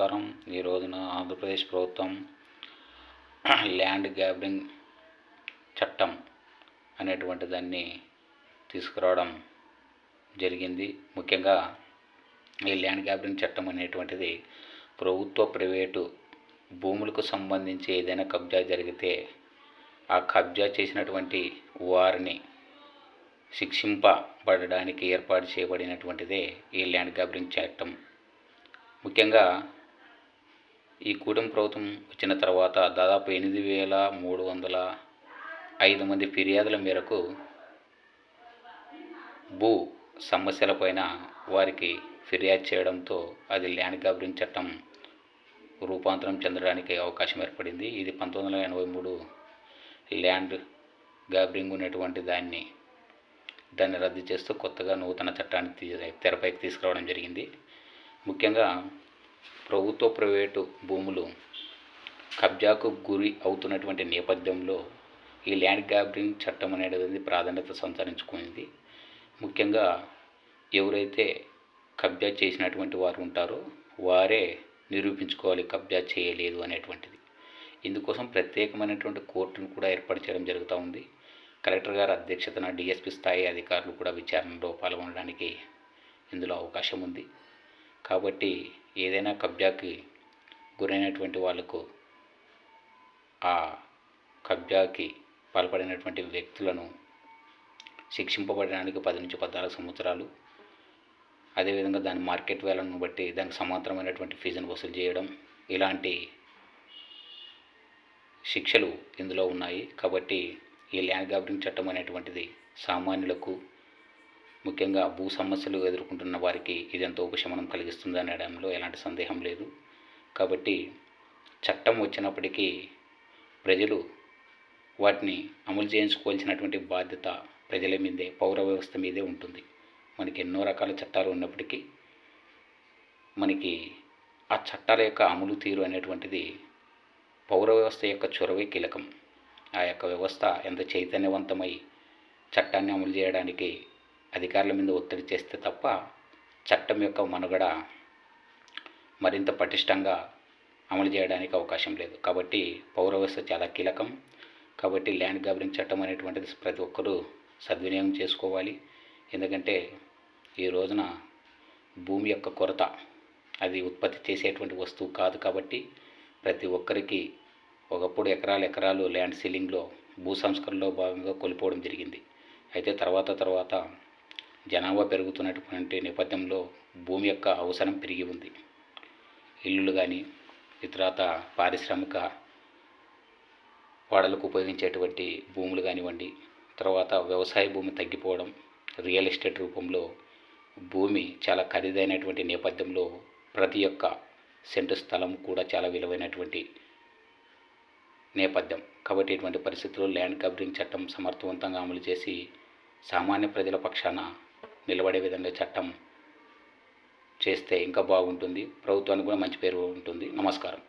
నమస్కారం ఈ రోజున ఆంధ్రప్రదేశ్ ప్రభుత్వం ల్యాండ్ గ్యాబరింగ్ చట్టం అనేటువంటి దాన్ని తీసుకురావడం జరిగింది. ముఖ్యంగా ఈ ల్యాండ్ గ్యాబరింగ్ చట్టం అనేటువంటిది ప్రభుత్వ ప్రైవేటు భూములకు సంబంధించి ఏదైనా కబ్జా జరిగితే ఆ కబ్జా చేసినటువంటి వారిని శిక్షింపబడడానికి ఏర్పాటు చేయబడినటువంటిదే ఈ ల్యాండ్ గ్యాబరింగ్ చట్టం. ముఖ్యంగా ఈ కూటమి ప్రభుత్వం వచ్చిన తర్వాత దాదాపు ఎనిమిది వేల మూడు వందల ఐదు మంది ఫిర్యాదుల మేరకు భూ సమస్యలపైన వారికి ఫిర్యాదు చేయడంతో అది ల్యాండ్ గ్యాబరింగ్ చట్టం రూపాంతరం చెందడానికి అవకాశం ఏర్పడింది. ఇది పంతొమ్మిది వందల ఎనభై మూడు ల్యాండ్ గ్యాబరింగ్ ఉన్నటువంటి దాన్ని దాన్ని రద్దు చేస్తూ కొత్తగా నూతన చట్టాన్ని తీ తెరపైకి తీసుకురావడం జరిగింది. ముఖ్యంగా ప్రభుత్వ ప్రైవేటు భూములు కబ్జాకు గురి అవుతున్నటువంటి నేపథ్యంలో ఈ ల్యాండ్ గ్యాబరింగ్ చట్టం అనేది ప్రాధాన్యత సంతరించుకుంది. ముఖ్యంగా ఎవరైతే కబ్జా చేసినటువంటి వారు ఉంటారో వారే నిరూపించుకోవాలి కబ్జా చేయలేదు అనేటువంటిది. ఇందుకోసం ప్రత్యేకమైనటువంటి కోర్టును కూడా ఏర్పాటు చేయడం జరుగుతూ ఉంది. కలెక్టర్ గారి అధ్యక్షతన డిఎస్పి స్థాయి అధికారులు కూడా విచారణలో పాల్గొనడానికి ఇందులో అవకాశం ఉంది. కాబట్టి ఏదైనా కబ్జాకి గురైనటువంటి వాళ్ళకు ఆ కబ్జాకి పాల్పడినటువంటి వ్యక్తులను శిక్షింపబడడానికి పది నుంచి పద్నాలుగు సంవత్సరాలు అదేవిధంగా దాని మార్కెట్ వేలను బట్టి దానికి సమాంతరమైనటువంటి ఫీజును వసూలు చేయడం ఇలాంటి శిక్షలు ఇందులో ఉన్నాయి. కాబట్టి ఈ ల్యాండ్ గ్యాబరింగ్ చట్టం అనేటువంటిది సామాన్యులకు ముఖ్యంగా భూ సమస్యలు ఎదుర్కొంటున్న వారికి ఇది ఎంతో ఉపశమనం కలిగిస్తుంది అనడంలో ఎలాంటి సందేహం లేదు. కాబట్టి చట్టం వచ్చినప్పటికీ ప్రజలు వాటిని అమలు చేయించుకోవాల్సినటువంటి బాధ్యత ప్రజల మీదే పౌర వ్యవస్థ మీదే ఉంటుంది. మనకి ఎన్నో రకాల చట్టాలు ఉన్నప్పటికీ మనకి ఆ చట్టాల యొక్క అమలు తీరు అనేటువంటిది పౌర వ్యవస్థ యొక్క చొరవే కీలకం. ఆ యొక్క వ్యవస్థ ఎంత చైతన్యవంతమై చట్టాన్ని అమలు చేయడానికి అధికారుల మీద ఒత్తిడి చేస్తే తప్ప చట్టం యొక్క మనుగడ మరింత పటిష్టంగా అమలు చేయడానికి అవకాశం లేదు. కాబట్టి పౌర వ్యవస్థ చాలా కీలకం. కాబట్టి ల్యాండ్ గవర్నింగ్ చట్టం అనేటువంటిది ప్రతి ఒక్కరూ సద్వినియోగం చేసుకోవాలి. ఎందుకంటే ఈ రోజున భూమి యొక్క కొరత అది ఉత్పత్తి చేసేటువంటి వస్తువు కాదు కాబట్టి ప్రతి ఒక్కరికి ఒకప్పుడు ఎకరాలు ఎకరాలు ల్యాండ్ సీలింగ్లో భూ సంస్కరణలో భాగంగా కోల్పోవడం జరిగింది. అయితే తర్వాత తర్వాత జనాభా పెరుగుతున్నటువంటి నేపథ్యంలో భూమి యొక్క అవసరం పెరిగి ఉంది. ఇల్లులు కానీ ఇతరత పారిశ్రామిక వాడలకు ఉపయోగించేటువంటి భూములు కానివ్వండి తర్వాత వ్యవసాయ భూమి తగ్గిపోవడం రియల్ ఎస్టేట్ రూపంలో భూమి చాలా ఖరీదైనటువంటి నేపథ్యంలో ప్రతి ఒక్క సెంటు స్థలం కూడా చాలా విలువైనటువంటి నేపథ్యం. కాబట్టి ఇటువంటి పరిస్థితుల్లో ల్యాండ్ కవరింగ్ చట్టం సమర్థవంతంగా అమలు చేసి సామాన్య ప్రజల పక్షాన నిలబడే విధంగా చట్టం చేస్తే ఇంకా బాగుంటుంది. ప్రభుత్వానికి కూడా మంచి పేరు ఉంటుంది. నమస్కారం.